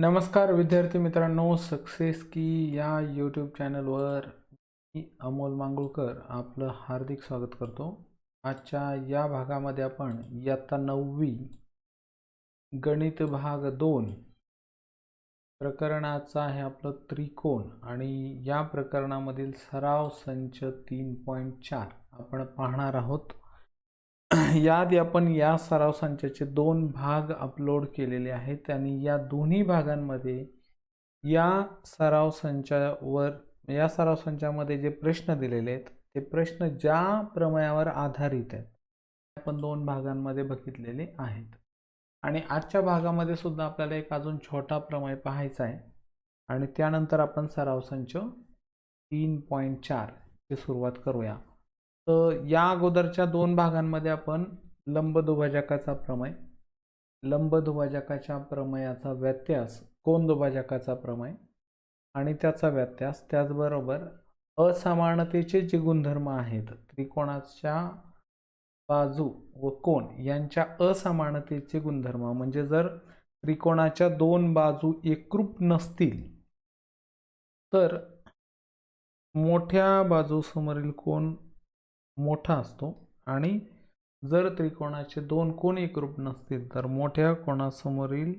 नमस्कार विद्यार्थी मित्रांनो सक्सेस की या यूट्यूब चॅनलवर मी अमोल मांगुळकर आपलं हार्दिक स्वागत करतो. आजच्या या भागामध्ये आपण इयत्ता नववी गणित भाग दोन प्रकरणाचा आहे आपलं त्रिकोण आणि या प्रकरणामधील सराव संच तीन पॉईंट चार आपण पाहणार आहोत. याआधी आपण या सराव संचाचे दोन भाग अपलोड केलेले आहेत आणि या दोन्ही भागांमध्ये या सराव संचावर या सराव संचामध्ये जे प्रश्न दिलेले आहेत ते प्रश्न ज्या प्रमेयावर आधारित आहेत ते आपण दोन भागांमध्ये बघितलेले आहेत. आणि आजच्या भागामध्ये सुद्धा आपल्याला एक अजून छोटा प्रमेय पाहायचा आहे. आणि त्यानंतर आपण सराव संच तीन पॉईंट चार ची सुरुवात करूया. तर या अगोदरच्या दोन भागांमध्ये आपण लंब दुभाजकाचा प्रमय प्रमेय लंबदुभाजकाच्या प्रमेयाचा व्यत्यास कोण दुभाजकाचा प्रमेय आणि त्याचा व्यत्यास त्याचबरोबर असमानतेचे जे गुणधर्म आहेत त्रिकोणाच्या बाजू व कोण यांच्या असमानतेचे गुणधर्म म्हणजे जर त्रिकोणाच्या दोन बाजू एकरूप नसतील तर मोठ्या बाजूसमोरील कोण मोठा असतो. आणि जर त्रिकोणाचे दोन कोण एकरूप नसतील तर मोठ्या कोणासमोरील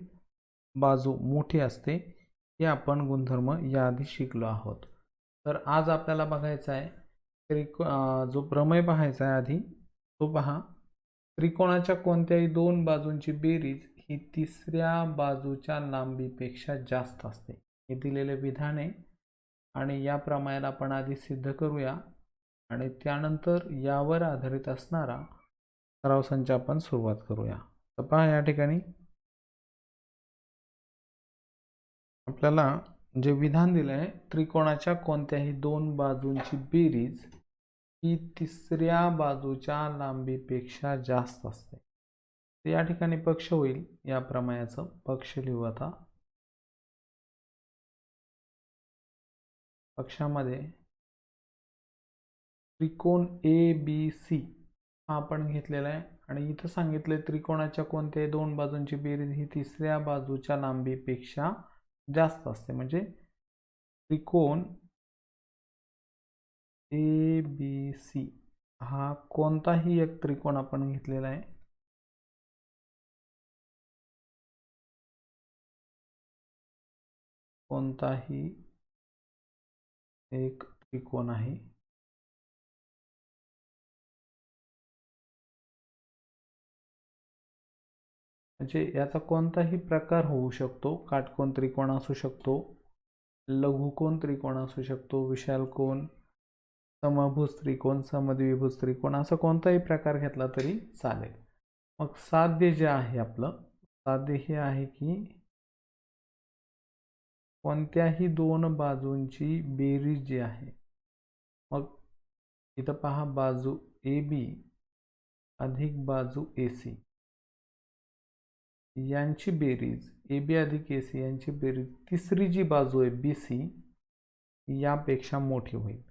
बाजू मोठी असते हे आपण गुणधर्म याआधी शिकलो आहोत. तर आज आपल्याला बघायचा आहे त्रिको जो प्रमेय पाहायचा आहे आधी तो पहा. त्रिकोणाच्या कोणत्याही दोन बाजूंची बेरीज ही तिसऱ्या बाजूच्या लांबीपेक्षा जास्त असते. हे दिलेले विधान आहे. आणि या प्रमायाला आपण आधी सिद्ध करूया. आणि त्यानंतर यावर आधारित असणारा सराव संच आपण सुरुवात करूया. तर पहा या ठिकाणी. आपल्याला जे विधान दिलं आहे त्रिकोणाच्या कोणत्याही दोन बाजूंची बेरीज ही तिसऱ्या बाजूच्या लांबीपेक्षा जास्त असते. तर या ठिकाणी पक्ष होईल. या प्रमायाचं पक्ष लिहू आता. पक्षामध्ये त्रिकोण ए बी सी हा आपण घेतलेला आहे. आणि इथं सांगितले त्रिकोणाच्या कोणत्याही दोन बाजूंची बेरीज ही तिसऱ्या बाजूच्या लांबीपेक्षा जास्त असते. म्हणजे त्रिकोण ए बी सी हा कोणताही एक त्रिकोण आपण घेतलेला आहे. कोणताही एक त्रिकोण आहे. म्हणजे याचा कोणताही प्रकार होऊ शकतो. काटकोन त्रिकोण असू शकतो. लघुकोन त्रिकोण असू शकतो. विशाल कोण समभुज त्रिकोण समद्विभुज त्रिकोण असा कोणताही प्रकार घेतला तरी चालेल. मग साध्य जे आहे आपलं साध्य हे आहे की कोणत्याही दोन बाजूंची बेरीज जी आहे. मग इथं पहा बाजू ए बी अधिक बाजू ए सी. यांची बेरीज ए बी अधिक ए सी यांची बेरीज तिसरी जी बाजू आहे बी सी यापेक्षा मोठी होईल.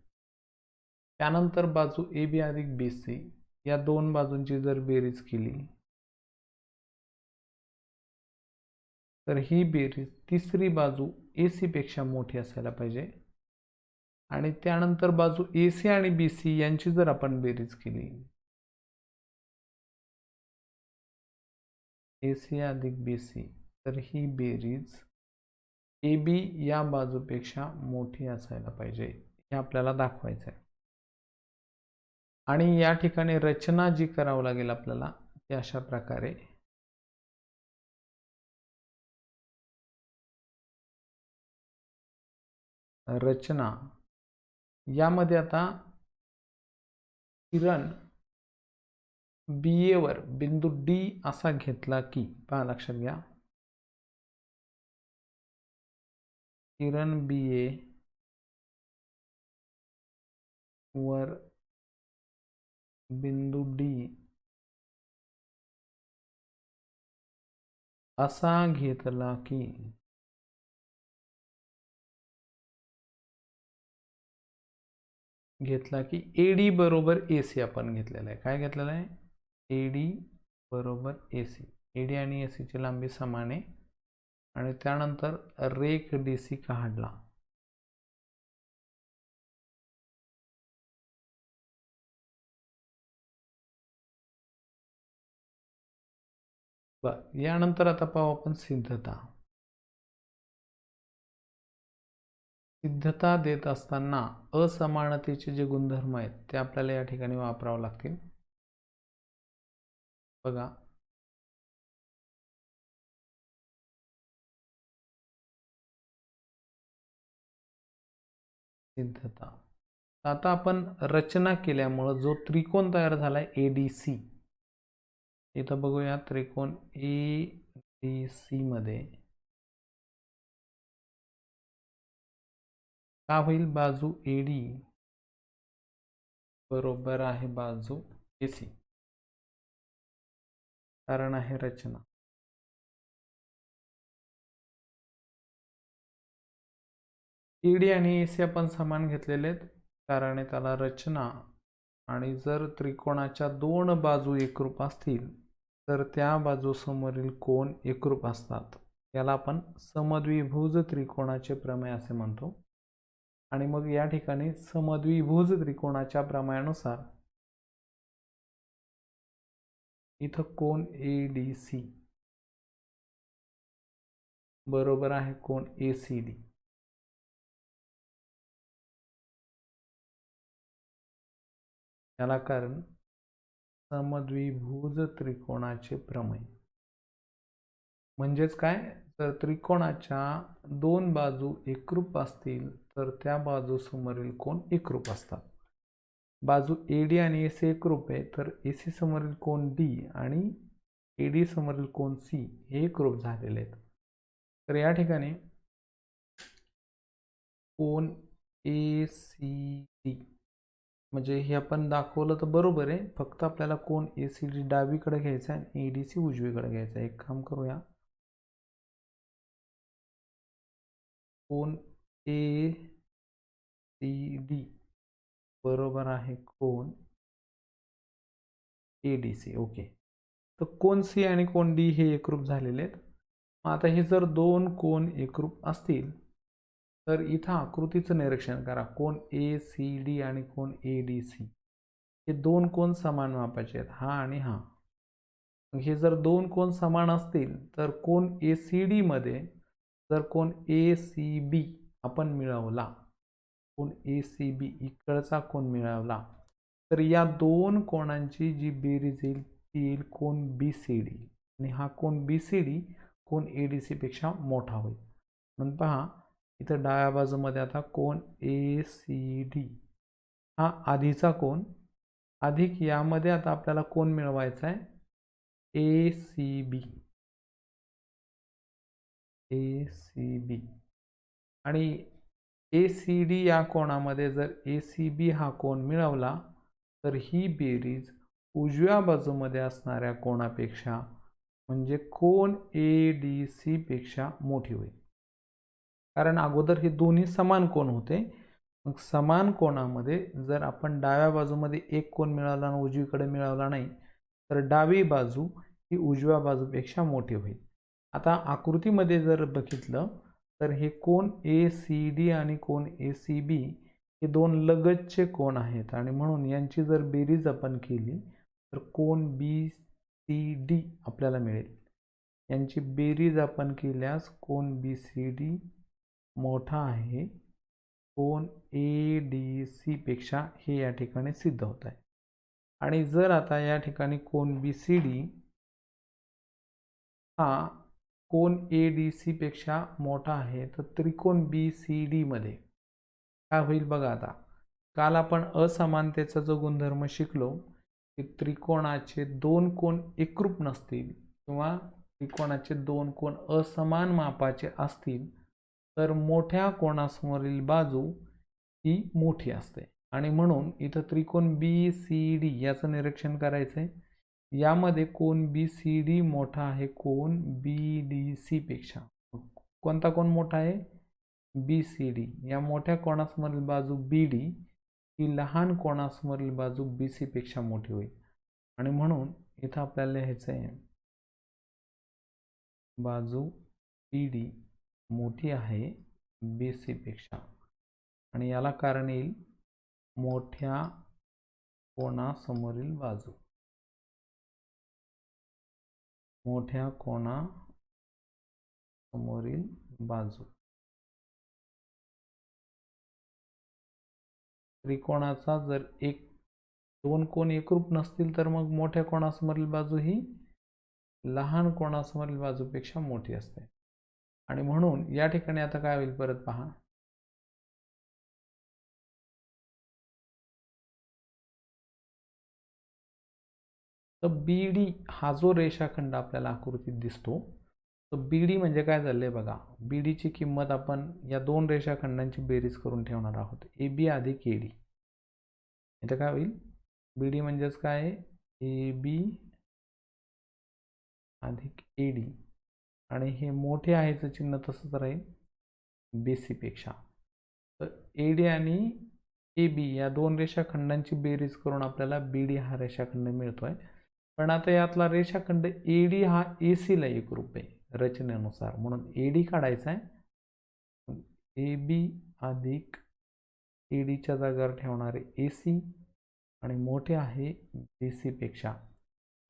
त्यानंतर बाजू ए बी अधिक बी सी या दोन बाजूंची जर बेरीज केली तर ही बेरीज तिसरी बाजू ए सीपेक्षा मोठी असायला पाहिजे. आणि त्यानंतर बाजू ए सी आणि बी सी यांची जर आपण बेरीज केली ए सी अधिक बी सी तर ही बेरीज ए बी या बाजूपेक्षा मोठी असायला पाहिजे हे आपल्याला दाखवायचं आहे आणि या ठिकाणी रचना जी करावं लागेल आपल्याला ती अशा प्रकारे. रचना. यामध्ये आता किरण बी एवर बिंदू डी असा घेतला की, पहा लक्षात घ्या. किरण बी ए वर बिंदू डी असा घेतला की घेतला की ए डी बरोबर ए सी आपण घेतलेला आहे. काय आहे? ए डी बरोबर ए सी ए डी आणि ए सीची लांबी समान आहे. आणि त्यानंतर रेक डी सी काढला. बर यानंतर आता पाहू आपण सिद्धता. सिद्धता देत असताना असमानतेचे जे गुणधर्म आहेत ते आपल्याला या ठिकाणी वापरावं लागतील. बघा. सिद्धता आता आपण रचना केल्यामुळं जो त्रिकोण तयार झाला आहे ए डी सी इथं बघूया त्रिकोण ए डी सी मध्ये. का होईल बाजू ए डी बरोबर आहे बाजू ए सी कारण आहे रचना. ईडी आणि एसी आपण समान घेतलेले आहेत. कारण त्याला रचना. आणि जर त्रिकोणाच्या दोन बाजू एकरूप असतील तर त्या बाजूसमोरील कोण एकरूप असतात. याला आपण समद्विभुज त्रिकोणाचे प्रमेय असे म्हणतो. आणि मग या ठिकाणी समद्विभुज त्रिकोणाच्या प्रमायानुसार इथं कोण ए डी सी बरोबर आहे कोण ए सी डी याला कारण समद्विभुज त्रिकोणाचे प्रमेय. म्हणजेच काय? तर त्रिकोणाच्या दोन बाजू एकरूप असतील तर त्या बाजूसमोरील कोण एकरूप असतात? बाजू ए डी आणि ए सी एकरूप आहे तर ए सी समोरील कोण डी आणि ए डी समोरील कोण सी हे एकरूप झालेले आहेत. तर या ठिकाणी कोण ए सी डी म्हणजे हे आपण दाखवलं तर बरोबर आहे फक्त आपल्याला कोण ए सी डी डावीकडे घ्यायचा आहे आणि ए डी सी उजवीकडे घ्यायचा आहे. एक काम करूया. कोण ए सी डी बरोबर आहे कोण? ए डी सी ओके तर कोण सी आणि कोण डी हे एकरूप झालेले आहेत? आता हे जर दोन कोण एकरूप असतील तर इथं आकृतीचं निरीक्षण करा. कोण ए सी डी आणि कोण ए डी सी हे दोन कोण समान मापाचे आहेत? हा आणि हा. हे जर दोन कोण समान असतील तर कोण ए सी डीमध्ये जर कोण ए सी बी आपण मिळवला कोण ए सी बी इकडचा कोण मिळवला तर या दोन कोणांची जी बेरीज येईल ती येईल कोण बी सी डी आणि हा कोण बी सी डी कोण ए डी सीपेक्षा मोठा होईल. म्हणून पहा इथं डाव्या बाजूमध्ये आता कोण ए सी डी हा आधीचा कोण? अधिक यामध्ये आता आपल्याला कोण मिळवायचा आहे ए सी बी ए सी बी आणि ए सी डी या कोणामध्ये जर ए सी बी हा कोण मिळवला तर ही बेरीज उजव्या बाजूमध्ये असणाऱ्या कोणापेक्षा म्हणजे कोण ए डी सी पेक्षा मोठी होईल. कारण अगोदर हे दोन्ही समान कोण होते. मग समान कोणामध्ये जर आपण डाव्या बाजूमध्ये एक कोण मिळवला आणि उजवीकडे मिळवला नाही तर डावी बाजू ही उजव्या बाजूपेक्षा मोठी होईल. आता आकृतीमध्ये जर बघितलं तर हे कोण ए सी डी आणि कोण ए सी बी हे दोन लगतचे कोण आहेत? आणि म्हणून यांची जर बेरीज आपण केली तर कोण बी सी डी आपल्याला मिळेल. यांची बेरीज आपण केल्यास कोण बी सी डी मोठा आहे कोण ए डी सी पेक्षा हे या ठिकाणी सिद्ध होत आहे. आणि जर आता या ठिकाणी कोण बी सी डी हा कोण ए डी सीपेक्षा मोठा आहे तर त्रिकोण बी सी डीमध्ये काय होईल बघा आता. काल आपण असमानतेचा जो गुणधर्म शिकलो की त्रिकोणाचे दोन कोण एकरूप नसतील किंवा त्रिकोणाचे दोन कोण असमान मापाचे असतील तर मोठ्या कोणासमोरील बाजू ही मोठी असते. आणि म्हणून इथं त्रिकोण बी सी डी याचं निरीक्षण करायचं आहे यामध्ये कोण बी सी डी मोठा आहे कोण बी डी सी पेक्षा. कोणता कोण मोठा आहे? बी सी डी या मोठ्या कोणासमोरील बाजू बी डी ही लहान कोणासमोरील बाजू बी सी पेक्षा मोठी होईल. आणि म्हणून इथं आपल्याला लिहायचं आहे बाजू बी डी मोठी आहे बी सीपेक्षा आणि याला कारण येईल मोठ्या कोणासमोरील बाजू. मोठ्या कोणा समोरील बाजू त्रिकोणाचा जर एक दोन कोण एकरूप नसतील तर मग मोठ्या कोणासमोरील बाजू ही लहान कोणासमोरील बाजूपेक्षा मोठी असते. आणि म्हणून या ठिकाणी आता काय होईल? परत पहा. तर बी डी हा जो रेषाखंड आपल्याला आकृतीत दिसतो तर बी डी म्हणजे काय झालंय बघा. बी डीची किंमत आपण या दोन रेषाखंडांची बेरीज करून ठेवणार आहोत. ए बी अधिक ए डी. इथं काय होईल? बी डी म्हणजेच काय? ए बी अधिक ए डी. आणि हे मोठे आहेचं चिन्ह तसंच राहील. बी सीपेक्षा तर ए डी आणि ए बी या दोन रेषाखंडांची बेरीज करून आपल्याला बी डी हा रेषाखंड मिळतो आहे पण आता यातला रेषाखंड ए डी हा ए सीला एकरूप आहे रचनेनुसार. म्हणून ए डी काढायचा आहे. ए बी अधिक ए डीच्या जागेवर ठेवणारे ए सी आणि मोठे आहे बी सीपेक्षा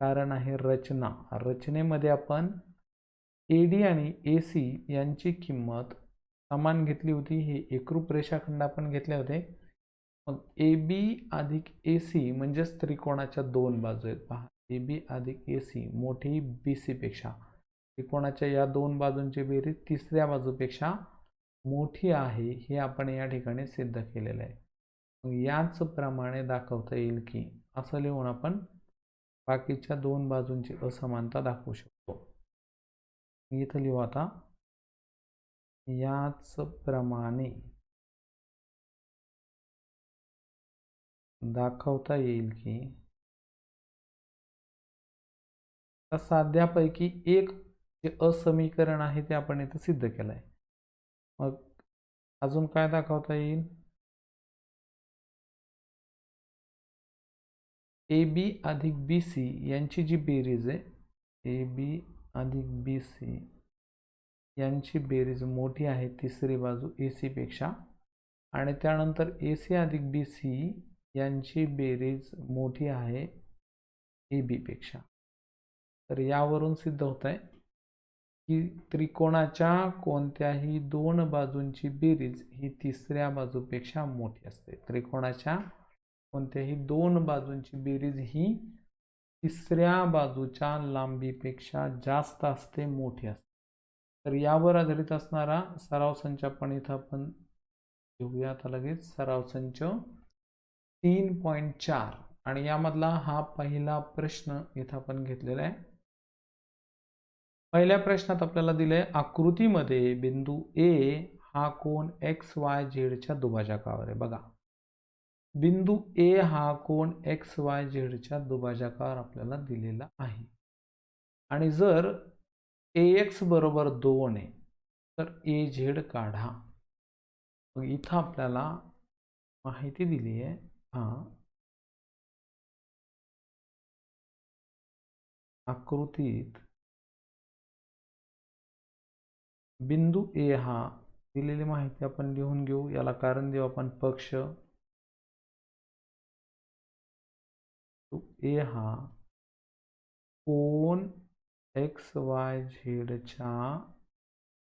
कारण आहे रचना. रचनेमध्ये आपण ए डी आणि ए सी यांची किंमत समान घेतली होती. हे एकरूप रेषाखंड आपण घेतले होते. मग ए बी अधिक ए सी म्हणजेच त्रिकोणाच्या दोन बाजू आहेत. पहा. ए बी अधिक ए सी मोठी बी सीपेक्षा त्रिकोणाच्या या दोन बाजूंची बेरीज तिसऱ्या बाजूपेक्षा मोठी आहे हे आपण या ठिकाणी सिद्ध केलेलं आहे. मग याच प्रमाणे दाखवता येईल की असं लिहून आपण बाकीच्या दोन बाजूंची असमानता दाखवू शकतो. इथं लिहू आता. याच प्रमाणे दाखवता येईल की साध्यापैकी एक जे असमीकरण आहे ते आपण इथं सिद्ध केलं आहे. मग अजून काय दाखवता येईल? ए बी अधिक बी सी यांची जी बेरीज आहे ए बी अधिक बी सी यांची बेरीज मोठी आहे तिसरी बाजू ए सीपेक्षा आणि त्यानंतर ए सी अधिक बी सी यांची बेरीज मोठी आहे ए बीपेक्षा तर यावरून सिद्ध होत आहे की त्रिकोणाच्या कोणत्याही दोन बाजूंची बेरीज ही तिसऱ्या बाजूपेक्षा मोठी असते. त्रिकोणाच्या कोणत्याही दोन बाजूंची बेरीज ही तिसऱ्या बाजूच्या लांबीपेक्षा जास्त असते मोठी असते. तर यावर आधारित असणारा सराव संच आपण इथं आपण घेऊया. आता लगेच सराव संच तीन पॉईंट चार आणि यामधला हा पहिला प्रश्न इथं आपण घेतलेला आहे. पहिल्या प्रश्नात आपल्याला दिलंय आकृतीमध्ये बिंदू ए हा कोण एक्स वाय झेडच्या दुभाजकावर आहे. बघा. बिंदू ए हा कोण एक्स वाय झेडच्या दुभाजकावर आपल्याला दिलेला आहे. आणि जर ए एक्स बरोबर दोन आहे तर ए झेड काढा. मग इथं आपल्याला माहिती दिली आहे हा. आकृतीत बिंदू ए हा दिलेली माहिती आपण लिहून घेऊ. याला कारण देऊ आपण पक्ष. ए हा कोण एक्स वाय झेडच्या